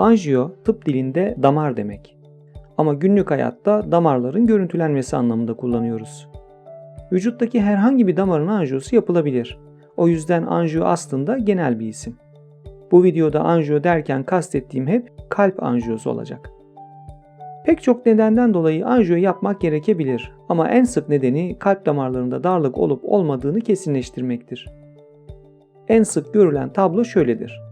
Anjiyo tıp dilinde damar demek. Ama günlük hayatta damarların görüntülenmesi anlamında kullanıyoruz. Vücuttaki herhangi bir damarın anjiyosu yapılabilir. O yüzden anjiyo aslında genel bir isim. Bu videoda anjiyo derken kastettiğim hep kalp anjiyosu olacak. Pek çok nedenden dolayı anjiyo yapmak gerekebilir ama en sık nedeni kalp damarlarında darlık olup olmadığını kesinleştirmektir. En sık görülen tablo şöyledir.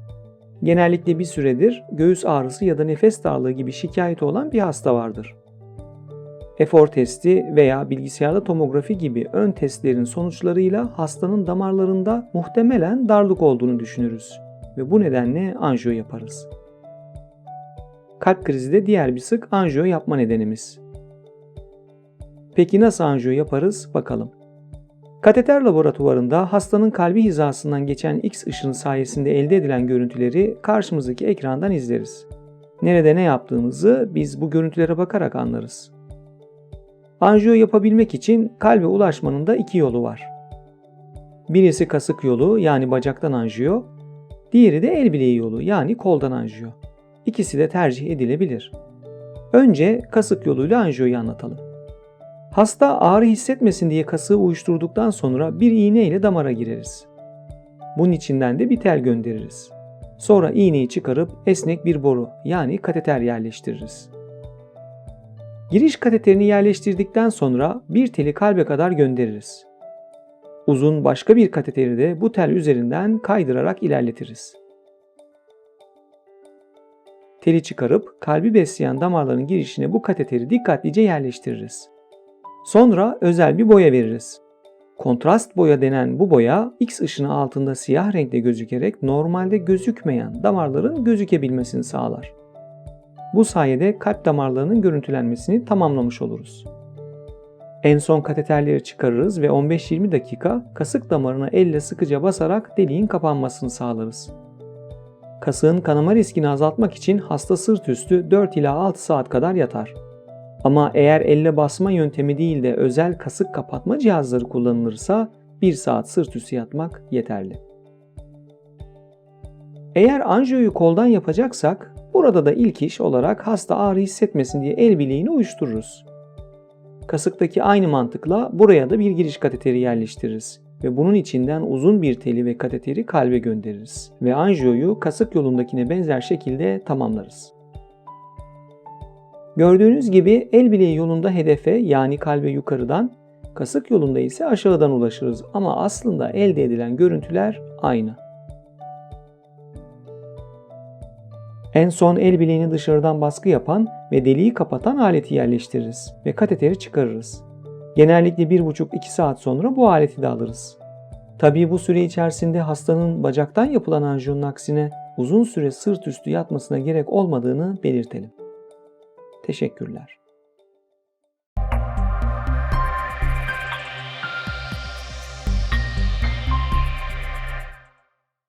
Genellikle bir süredir göğüs ağrısı ya da nefes darlığı gibi şikayeti olan bir hasta vardır. Efor testi veya bilgisayarda tomografi gibi ön testlerin sonuçlarıyla hastanın damarlarında muhtemelen darlık olduğunu düşünürüz ve bu nedenle anjiyo yaparız. Kalp krizi de diğer bir sık anjiyo yapma nedenimiz. Peki nasıl anjiyo yaparız bakalım. Kateter laboratuvarında hastanın kalbi hizasından geçen X ışını sayesinde elde edilen görüntüleri karşımızdaki ekrandan izleriz. Nerede ne yaptığımızı biz bu görüntülere bakarak anlarız. Anjiyo yapabilmek için kalbe ulaşmanın da iki yolu var. Birisi kasık yolu yani bacaktan anjiyo, diğeri de el bileği yolu yani koldan anjiyo. İkisi de tercih edilebilir. Önce kasık yoluyla anjiyoyu anlatalım. Hasta ağrı hissetmesin diye kasığı uyuşturduktan sonra bir iğne ile damara gireriz. Bunun içinden de bir tel göndeririz. Sonra iğneyi çıkarıp esnek bir boru yani kateter yerleştiririz. Giriş kateterini yerleştirdikten sonra bir teli kalbe kadar göndeririz. Uzun başka bir kateteri de bu tel üzerinden kaydırarak ilerletiriz. Teli çıkarıp kalbi besleyen damarların girişine bu kateteri dikkatlice yerleştiririz. Sonra özel bir boya veririz. Kontrast boya denen bu boya X ışını altında siyah renkte gözükerek normalde gözükmeyen damarların gözükebilmesini sağlar. Bu sayede kalp damarlarının görüntülenmesini tamamlamış oluruz. En son kateterleri çıkarırız ve 15-20 dakika kasık damarına elle sıkıca basarak deliğin kapanmasını sağlarız. Kasığın kanama riskini azaltmak için hasta sırt üstü 4 ila 6 saat kadar yatar. Ama eğer elle basma yöntemi değil de özel kasık kapatma cihazları kullanılırsa 1 saat sırt üstü yatmak yeterli. Eğer anjiyoyu koldan yapacaksak burada da ilk iş olarak hasta ağrı hissetmesin diye el bileğini uyuştururuz. Kasıktaki aynı mantıkla buraya da bir giriş kateteri yerleştiririz ve bunun içinden uzun bir teli ve kateteri kalbe göndeririz ve anjiyoyu kasık yolundakine benzer şekilde tamamlarız. Gördüğünüz gibi el bileği yolunda hedefe yani kalbe yukarıdan, kasık yolunda ise aşağıdan ulaşırız ama aslında elde edilen görüntüler aynı. En son el bileğini dışarıdan baskı yapan ve deliği kapatan aleti yerleştiririz ve kateteri çıkarırız. Genellikle 1,5-2 saat sonra bu aleti de alırız. Tabii bu süre içerisinde hastanın bacaktan yapılan anjiyonun aksine uzun süre sırt üstü yatmasına gerek olmadığını belirtelim. Teşekkürler.